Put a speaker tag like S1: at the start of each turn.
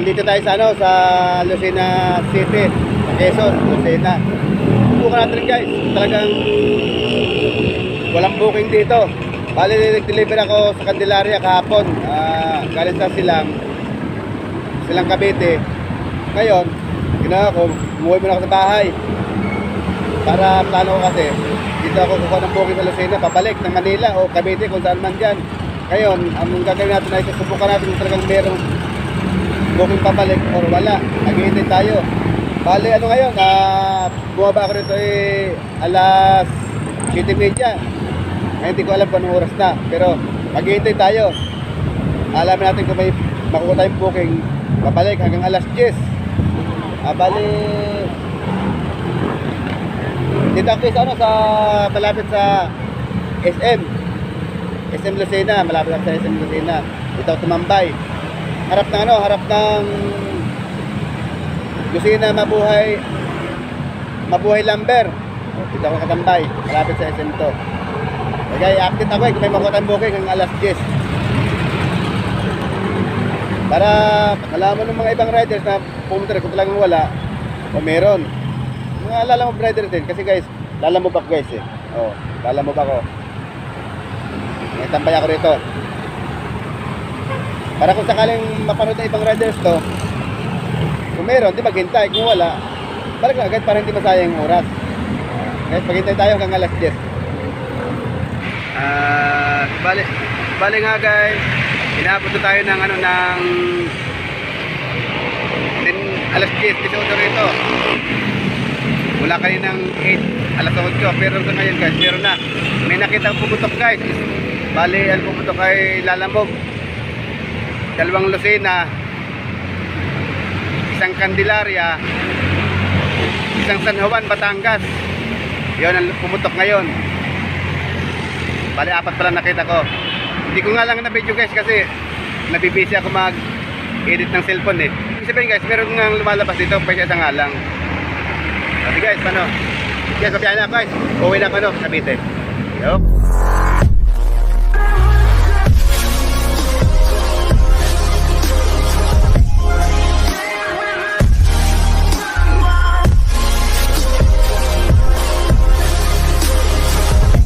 S1: Nandito tayo sa ano, sa Lucena City, sa Quezon, Lucena. Bukan natin guys, talagang walang booking dito. Bali, nag-deliver ako sa Candelaria kahapon. Ah, galing sa silang, silang Cavite. Ngayon, ginawa ko, umuwi muna ako sa bahay. Para plano ko kasi, dito ako kukuha ng booking sa Lucena, pabalik ng Manila o Cavite kung saan man dyan. Ngayon, ang gagawin natin ay susubukan natin talagang merong booking pabalik or wala. Naghihintay tayo. Bale, ano ngayon, ah, bumaba ako rito eh, alas 7.30. Ngayon, hindi ko alam kung anong oras na. Pero, maghihintay tayo. Alamin natin kung may makukuha tayong booking pabalik hanggang alas 10. Ah, bali, dito ako sa ano, sa malapit sa SM. SM Lucena, malapit sa SM Lucena. Dito ako tumambay. Harap ng ano, harap ng Lucena Mabuhay Mabuhay Lumber. Dito ako katambay, malapit sa SM to. Okay, update ako eh, kung may makuha booking hanggang alas 10. Para malaman ng mga ibang riders na pumunta rin kung talagang wala o meron. Mga alala mo rider din kasi guys, lalamove ako guys eh. Oh, lalamove ako. May tambay ako rito. Para kung sakaling mapanood ng ibang riders to, kung meron, di maghintay. Kung wala, balik na agad para hindi masayang oras. Guys, maghintay tayo hanggang alas 10. Ah, bali, bali nga guys, inaabot na tayo ng ano ng din, alas 10, 18 rito. Mula kaninang 8, alas 8, pero sa ngayon guys, meron na. May nakita pumutok guys. Bali, ang pumutok ay lalamog. Dalawang Lucena, isang Candelaria, isang San Juan, Batangas. Yon ang pumutok ngayon. Bali, apat pala nakita ko. Hindi ko nga lang na-video guys kasi nabibisi ako mag-edit ng cellphone eh. Sabihin guys, meron nga lumalabas dito, pwede isa nga lang. Kasi guys, paano? Guys, pabiyahin na guys. Uwi na ako no, Cavite. Yup.